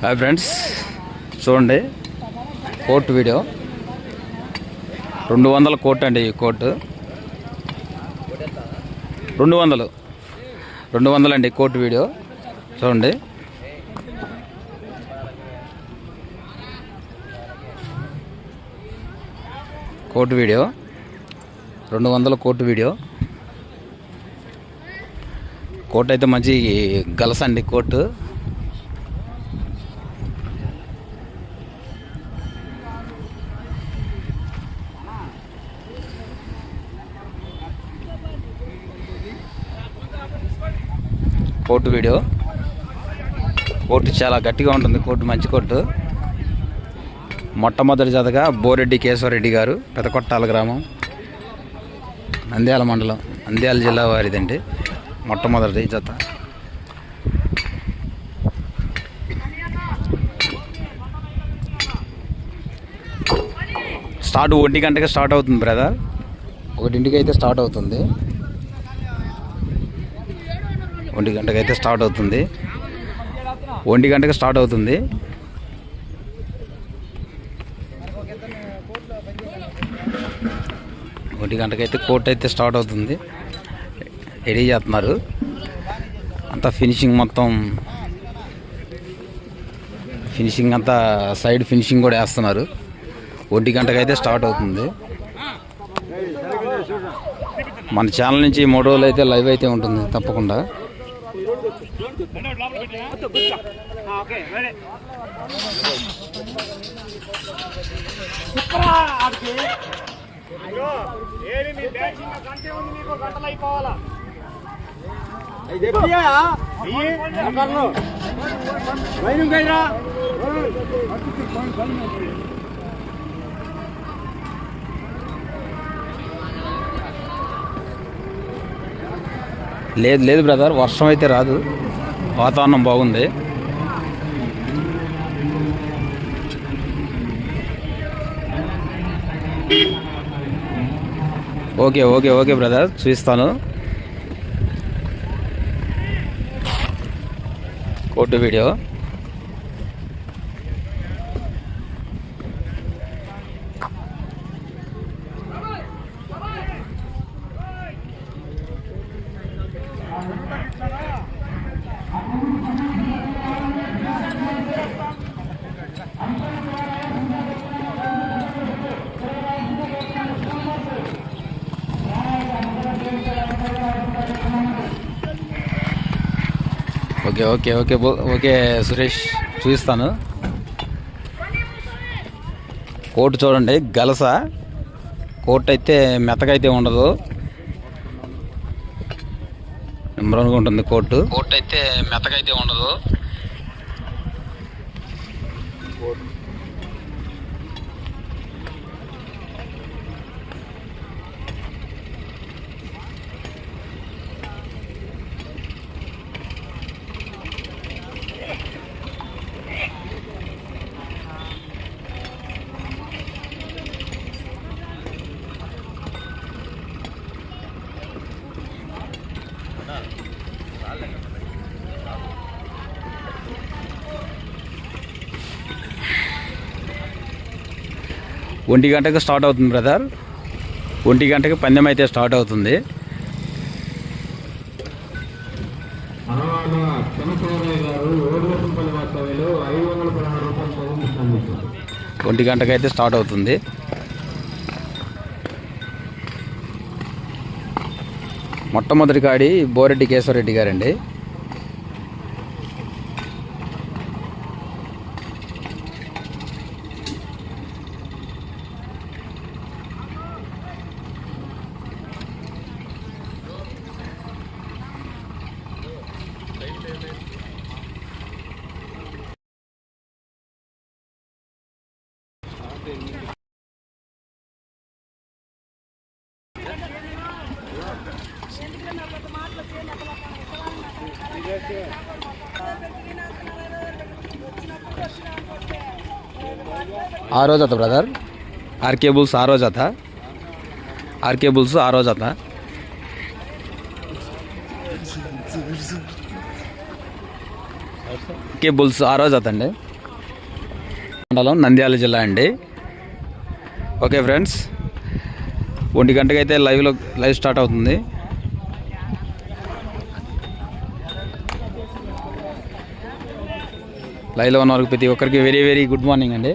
Hi friends చూడండి court video. రెండు వందల కోట్ అండి ఈ కోర్టు రెండు వందలు. రెండు వందలండి అండి కోర్టు వీడియో. చూడండి. Court video. రెండు వందల కోర్టు వీడియో. కోర్టు అయితే మంచి గలసండి కోర్టు కోర్టు వీడియో. కోర్టు చాలా గట్టిగా ఉంటుంది కోర్టు మంచి కోర్టు. మొట్టమొదటి జతగా బోరెడ్డి కేశవరెడ్డి గారు పెదకొట్టాల గ్రామం నంద్యాల మండలం నంద్యాల జిల్లా వారిదండి మొట్టమొదటి జత. స్టార్ట్ ఒంటి గంటకి స్టార్ట్ అవుతుంది బ్రదర్. ఒకటింటికి అయితే స్టార్ట్ అవుతుంది. ఒంటి గంటకి అయితే స్టార్ట్ అవుతుంది. ఒంటి గంటకి స్టార్ట్ అవుతుంది. ఒంటి గంటకైతే కోర్ట్ అయితే స్టార్ట్ అవుతుంది. రెడీ చేస్తున్నారు. అంతా ఫినిషింగ్ మొత్తం ఫినిషింగ్ అంతా సైడ్ ఫినిషింగ్ కూడా వేస్తున్నారు. ఒంటి గంటకైతే స్టార్ట్ అవుతుంది. మన ఛానల్ నుంచి మూడు రోజులు అయితే లైవ్ అయితే ఉంటుంది తప్పకుండా. గంటలు అయిపోవాలా లేదు లేదు బ్రదర్ వర్షం అయితే రాదు. వాతావరణం బాగుంది. ఓకే ఓకే ఓకే బ్రదర్ చూపిస్తాను. Court video. Okay okay okay okay Suresh చూపిస్తాను. కోర్టు చూడండి గలస. కోర్టు అయితే మెత్తగైతే ఉండదు. నెంబర్గా ఉంటుంది కోర్టు. కోర్టు అయితే మెత్తగైతే ఉండదు. ఒంటి గంటకు స్టార్ట్ అవుతుంది బ్రదర్. ఒంటి గంటకి పందెం అయితే స్టార్ట్ అవుతుంది. అనవాడ చంద్రశేఖరయ్య గారు ఓడివసంపల్లి మొట్టమొదటి కాడి బోరెడ్డి కేశవరెడ్డి గారండి. ఆ రోజు అత బ్రదర్ ఆర్కే బుల్స్ ఆరో అత ఆర్కే బుల్స్ ఆరో జత ఆర్కే బుల్స్ ఆ రోజు అండి. మండలం నంద్యాల జిల్లా అండి. ఓకే ఫ్రెండ్స్ ఒంటి గంటకైతే లైవ్లో లైవ్ స్టార్ట్ అవుతుంది. లైవ్లో ఉన్న వరకు ప్రతి ఒక్కరికి వెరీ వెరీ గుడ్ మార్నింగ్ అండి.